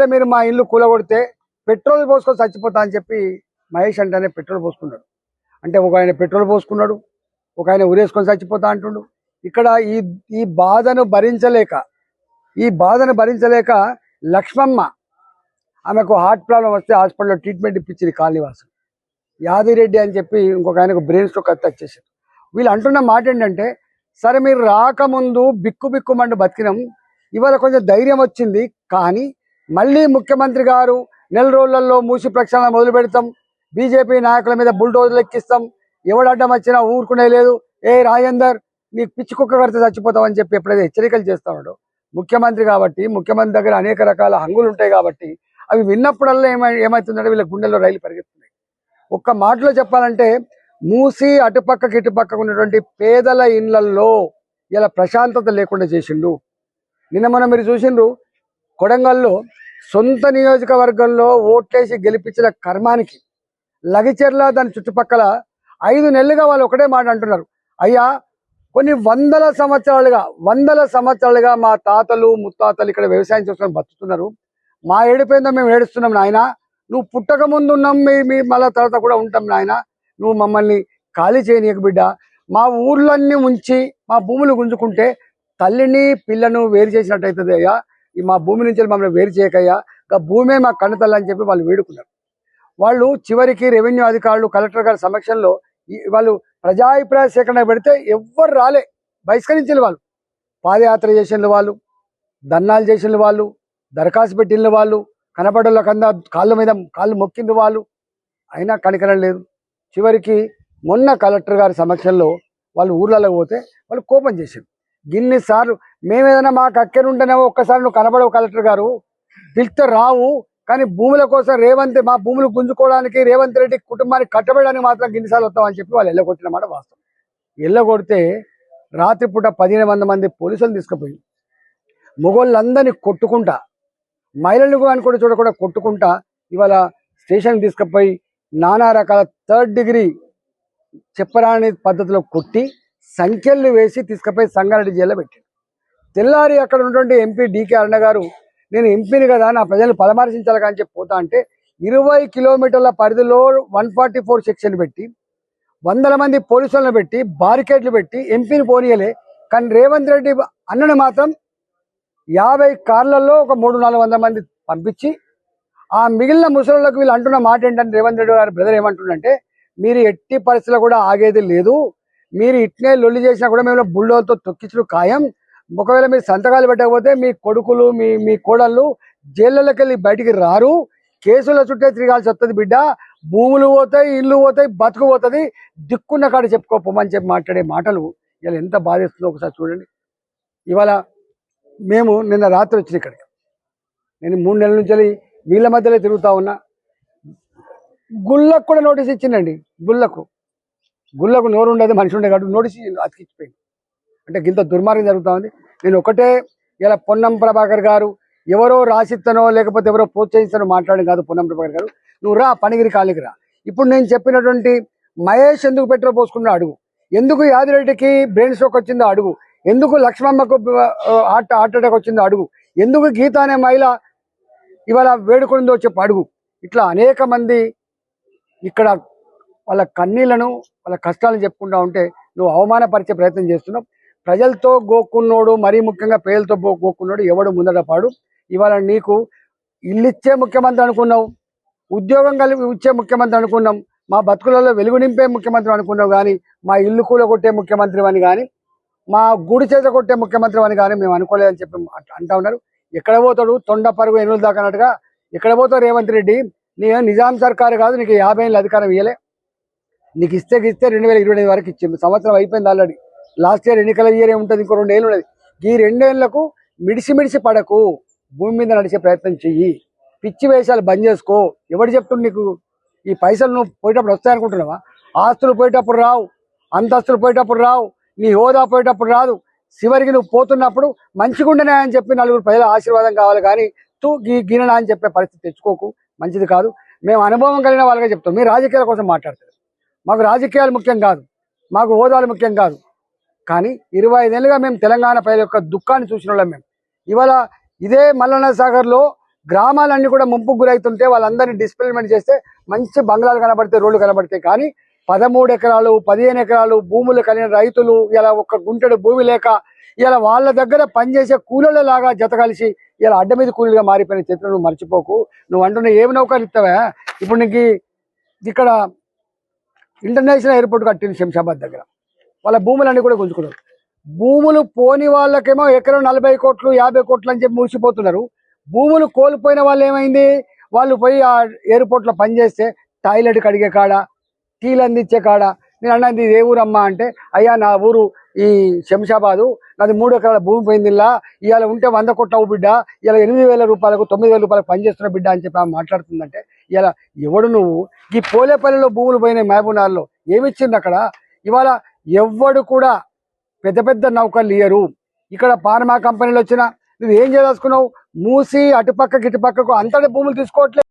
ఒకవేళ మీరు మా ఇల్లు కూలగొడితే పెట్రోల్ పోసుకొని చచ్చిపోతా అని చెప్పి మహేష్ అంటేనే పెట్రోల్ పోసుకున్నాడు. అంటే ఒక ఆయన పెట్రోల్ పోసుకున్నాడు ఒక ఆయన ఉరేసుకొని చచ్చిపోతా అంటుండు. ఇక్కడ ఈ ఈ బాధను భరించలేక ఈ బాధను భరించలేక లక్ష్మమ్మ ఆమెకు హార్ట్ ప్రాబ్లం వస్తే హాస్పిటల్లో ట్రీట్మెంట్ ఇప్పించింది కాలనీవాసం యాదిరెడ్డి అని చెప్పి ఇంకొక ఆయనకు బ్రెయిన్ స్ట్రోక్ అత్త వచ్చేసారు వీళ్ళు అంటున్న మాట ఏంటంటే సరే మీరు రాకముందు బిక్కు బిక్కుమండు బతికినాం. ఇవాళ కొంచెం ధైర్యం వచ్చింది కానీ మళ్ళీ ముఖ్యమంత్రి గారు నెల రోజులలో మూసి ప్రక్షాళన మొదలు పెడతాం. బీజేపీ నాయకుల మీద బుల్డోజర్లు ఎక్కిస్తాం. ఎవడు వచ్చినా ఊరుకునే లేదు. ఏ రాజేందర్ నీకు పిచ్చి కుక్క కడితే చచ్చిపోతావు అని చెప్పి ఎప్పుడైతే హెచ్చరికలు చేస్తున్నాడో ముఖ్యమంత్రి కాబట్టి ముఖ్యమంత్రి దగ్గర అనేక రకాల హంగులు ఉంటాయి కాబట్టి అవి విన్నప్పుడల్లా ఏమై ఏమవుతుందంటే వీళ్ళ గుండెల్లో రైలు పరిగెత్తున్నాయి. ఒక్క మాటలో చెప్పాలంటే మూసి అటుపక్కకి ఇటుపక్కకు ఉన్నటువంటి పేదల ఇళ్ళల్లో ఇలా ప్రశాంతత లేకుండా చేసిండు. నిన్న మనం మీరు చూసిండ్రు కొడంగల్లో సొంత నియోజకవర్గంలో ఓట్లేసి గెలిపించిన కర్మానికి లగిచెర్ల దాని చుట్టుపక్కల ఐదు నెలలుగా వాళ్ళు ఒకటే మాట అంటున్నారు. అయ్యా కొన్ని వందల సంవత్సరాలుగా వందల సంవత్సరాలుగా మా తాతలు ముత్తాతలు ఇక్కడ వ్యవసాయం చేసుకొని బతుకుతున్నారు. మా ఏడిపోయిందో మేము ఏడుస్తున్నాం నాయన. నువ్వు పుట్టక ముందు ఉన్నాం మీ మీ మళ్ళా తర్వాత కూడా ఉంటాం నాయన. నువ్వు మమ్మల్ని ఖాళీ చేయనీయకు బిడ్డ. మా ఊర్లన్నీ ఉంచి మా భూములు గుంజుకుంటే తల్లిని పిల్లను వేరు చేసినట్టయితుంది అయ్యా. ఈ మా భూమి నుంచి మమ్మల్ని వేరు చేయకయ్యా. ఇంకా భూమే మా కన్నతల్లి అని చెప్పి వాళ్ళు వేడుకున్నారు. వాళ్ళు చివరికి రెవెన్యూ అధికారులు కలెక్టర్ గారి సమక్షంలో ఈ- వాళ్ళు ప్రజాభిప్రాయ సేకరణ పెడితే ఎవ్వరు రాలే. బహిష్కరించిన వాళ్ళు. పాదయాత్ర చేసిన వాళ్ళు దన్నాలు చేసిన వాళ్ళు దరఖాస్తు పెట్టిన వాళ్ళు కనపడల కింద కాళ్ళ మీద కాళ్ళు మొక్కింది వాళ్ళు. అయినా కనికరం లేదు. చివరికి మొన్న కలెక్టర్ గారి సమక్షంలో వాళ్ళు ఊర్లలో పోతే వాళ్ళు కోపం చేశారు గిన్నిసార్లు మేమేదైనా మాకు అక్కనుంటేనేమో ఒక్కసారి నువ్వు కనబడవు కలెక్టర్ గారు. పిలిస్తే రావు కానీ భూముల కోసం రేవంత్ మా భూములు గుంజుకోవడానికి రేవంత్ రెడ్డి కుటుంబానికి కట్టబడడానికి మాత్రం గిన్నిసార్లు వస్తామని చెప్పి వాళ్ళు ఎల్లగొట్టిన మాట వాస్తవం. ఎల్లగొడితే రాత్రిపూట పదిహేను వంద మంది పోలీసులు తీసుకుపోయి మొగోళ్ళందరినీ కొట్టుకుంటా మహిళలు అని కూడా చూడకుండా కొట్టుకుంటా ఇవాళ స్టేషన్ తీసుకుపోయి నానా రకాల థర్డ్ డిగ్రీ చెప్పరాని పద్ధతిలో కొట్టి సంఖ్యలు వేసి తీసుకుపోయి సంగారెడ్డి జైల్లో పెట్టారు తెల్లారి అక్కడ ఉన్నటువంటి ఎంపీ డికే అరుణ గారు నేను ఎంపీని కదా నా ప్రజలు పరామర్శించాలి కానీ చెప్పి పోతా అంటే ఇరవై కిలోమీటర్ల పరిధిలో వన్ ఫార్టీ ఫోర్ సెక్షన్ పెట్టి వందల మంది పోలీసులను పెట్టి బారికేడ్లు పెట్టి ఎంపీని పోనీయలే. కానీ రేవంత్ రెడ్డి అన్నను మాత్రం యాభై కార్లలో ఒక మూడు నాలుగు వందల మంది పంపించి ఆ మిగిలిన ముసలిలకు వీళ్ళు అంటున్న మాట ఏంటంటే రేవంత్ రెడ్డి గారి బ్రదర్ ఏమంటుండంటే మీరు ఎట్టి పరిస్థితుల్లో కూడా ఆగేది లేదు. మీరు ఇట్నే లొల్లి చేసినా కూడా మేము బుల్డోలతో తొక్కించడం ఖాయం. ఒకవేళ మీరు సంతకాలు పెట్టకపోతే మీ కొడుకులు మీ మీ కోడళ్ళు జైళ్ళకి వెళ్ళి బయటికి రారు. కేసుల చుట్టే తిరగాల్సి వస్తుంది బిడ్డ. భూములు పోతాయి ఇల్లు పోతాయి బతుకు పోతుంది. దిక్కున్న కాడ చెప్పుకోపోమని చెప్పి మాట్లాడే మాటలు ఇలా ఎంత బాధిస్తుందో ఒకసారి చూడండి. ఇవాళ మేము నిన్న రాత్రి వచ్చిన ఇక్కడికి. నేను మూడు నెలల నుంచి వీళ్ళ మధ్యలో తిరుగుతా ఉన్నా. గుళ్ళకు కూడా నోటీస్ ఇచ్చిందండి గుళ్ళకు. గుళ్ళకు నోరు ఉండదు మనిషి ఉండే కాబట్టి నోటీస్ అతికిచ్చిపోయింది అంటే ఇంత దుర్మార్గం జరుగుతూ ఉంది. నేను ఒకటే ఇలా పొన్నం ప్రభాకర్ గారు ఎవరో రాసిత్తనో లేకపోతే ఎవరో ప్రోత్సహిస్తానో మాట్లాడడం కాదు పొన్నం ప్రభాకర్ గారు. నువ్వు రా పనిగిరి కాలికి రా. ఇప్పుడు నేను చెప్పినటువంటి మహేష్ ఎందుకు పెట్రోల్ పోసుకున్నా అడుగు. ఎందుకు యాదిరెడ్డికి బ్రెయిన్ స్ట్రోక్ వచ్చిందో అడుగు. ఎందుకు లక్ష్మమ్మకు హార్ట్ హార్ట్ అటాక్ వచ్చిందో అడుగు. ఎందుకు గీత అనే మహిళ ఇవాళ వేడుకుందో చెప్పు అడుగు. ఇట్లా అనేక మంది ఇక్కడ వాళ్ళ కన్నీళ్ళను వాళ్ళ కష్టాలను చెప్పుకుంటా ఉంటే నువ్వు అవమానపరిచే ప్రయత్నం చేస్తున్నావు. ప్రజలతో గోక్కున్నోడు మరీ ముఖ్యంగా పేదలతో గోక్కున్నాడు ఎవడు ముందట పాడు. ఇవాళ నీకు ఇల్లు ఇచ్చే ముఖ్యమంత్రి అనుకున్నావు ఉద్యోగం కలిపి ఇచ్చే ముఖ్యమంత్రి అనుకున్నాం మా బతుకులలో వెలుగు నింపే ముఖ్యమంత్రి అనుకున్నావు కానీ మా ఇల్లు కూల కొట్టే ముఖ్యమంత్రి అని కానీ మా గుడి చేత కొట్టే ముఖ్యమంత్రి అని కానీ మేము అనుకోలేదని చెప్పి అంటా ఉన్నారు. ఎక్కడ పోతాడు? తొండ పరుగు ఎనులు దాకా అన్నట్టుగా ఎక్కడ పోతావు రేవంత్ రెడ్డి? నీ నిజాం సర్కారు కాదు నీకు యాభై ఏళ్ళు అధికారం ఇవ్వలే నీకు ఇస్తే ఇస్తే రెండు వేల ఇరవై ఐదు వరకు ఇచ్చింది. సంవత్సరం అయిపోయింది ఆల్రెడీ. లాస్ట్ ఇయర్ ఎన్నికల ఇయర్ ఉంటుంది ఇంకో రెండు ఏళ్ళు ఉన్నది ఈ రెండేళ్ళకు మిడిసి మిడిసి పడకు. భూమి మీద నడిచే ప్రయత్నం చెయ్యి. పిచ్చి వేషాలు బంద్ చేసుకో. ఎవడు చెప్తుంది నీకు? ఈ పైసలు నువ్వు పోయేటప్పుడు వస్తాయనుకుంటున్నావా? ఆస్తులు పోయేటప్పుడు రావు. అంతస్తులు పోయేటప్పుడు రావు. నీ హోదా పోయేటప్పుడు రాదు. చివరికి నువ్వు పోతున్నప్పుడు మంచిగుండనే అని చెప్పి నలుగురు ప్రజల ఆశీర్వాదం కావాలి కానీ తూ గీ గిననా అని చెప్పే పరిస్థితి తెచ్చుకోకు. మంచిది కాదు. మేము అనుభవం కలిగిన వాళ్ళగా చెప్తాం. మీ రాజకీయాల కోసం మాట్లాడతారు. మాకు రాజకీయాలు ముఖ్యం కాదు. మాకు హోదాలు ముఖ్యం కాదు. కానీ ఇరవై ఐదేళ్ళుగా మేము తెలంగాణ ప్రజల యొక్క దుఃఖాన్ని చూసిన వాళ్ళం మేము. ఇవాళ ఇదే మల్లన్న సాగర్లో గ్రామాలన్నీ కూడా ముంపుకు గురవుతుంటే వాళ్ళందరినీ డిస్ప్లేమెంట్ చేస్తే మంచి బంగ్లాలు కనబడతాయి రోడ్లు కనబడతాయి కానీ పదమూడు ఎకరాలు పదిహేను ఎకరాలు భూములు కలిగిన రైతులు ఇలా ఒక్క గుంటడు భూమి లేక ఇలా వాళ్ళ దగ్గర పనిచేసే కూలీల లాగా జత కలిసి ఇలా అడ్డ మీద కూలీలుగా మారిపోయిన చరిత్ర నువ్వు మర్చిపోకు. నువ్వు అంటున్న ఏమి నౌకలు ఇస్తావా ఇప్పుడు నీకు ఇక్కడ ఇంటర్నేషనల్ ఎయిర్పోర్ట్ కట్టింది శంషాబాద్ దగ్గర. వాళ్ళ భూములన్నీ కూడా గుంజుకున్నారు. భూములు పోని వాళ్ళకేమో ఎకరం నలభై కోట్లు యాభై కోట్లు అని చెప్పి మురిసిపోతున్నారు భూములు కోల్పోయిన వాళ్ళు ఏమైంది? వాళ్ళు పోయి ఆ ఎయిర్పోర్ట్లో పనిచేస్తే టాయిలెట్ కడిగే కాడ టీలు అందించే కాడ నేను అన్నది ఏ ఊరమ్మా అంటే అయ్యా నా ఊరు ఈ శంషాబాదు నాది మూడు ఎకరాల భూమి పోయింది ఇలా ఇవాళ ఉంటే వంద కోట్ల బిడ్డ ఇలా ఎనిమిది వేల రూపాయలకు తొమ్మిది వేల రూపాయలకు పనిచేస్తున్న బిడ్డ అని చెప్పి ఆమె మాట్లాడుతుందంటే ఇలా ఎవడు నువ్వు? ఈ పోలేపల్లిలో భూములు పోయినాయి మహబూబ్నగర్లో ఏమిచ్చింది అక్కడ? ఇవాళ ఎవ్వడు కూడా పెద్ద పెద్ద నౌకలు ఇయ్యరు. ఇక్కడ పార్మా కంపెనీలు వచ్చినా నువ్వు ఏం చేయదలుచుకున్నావు? మూసి అటుపక్కకి ఇటుపక్కకు అంతటి భూములు తీసుకోవట్లేదు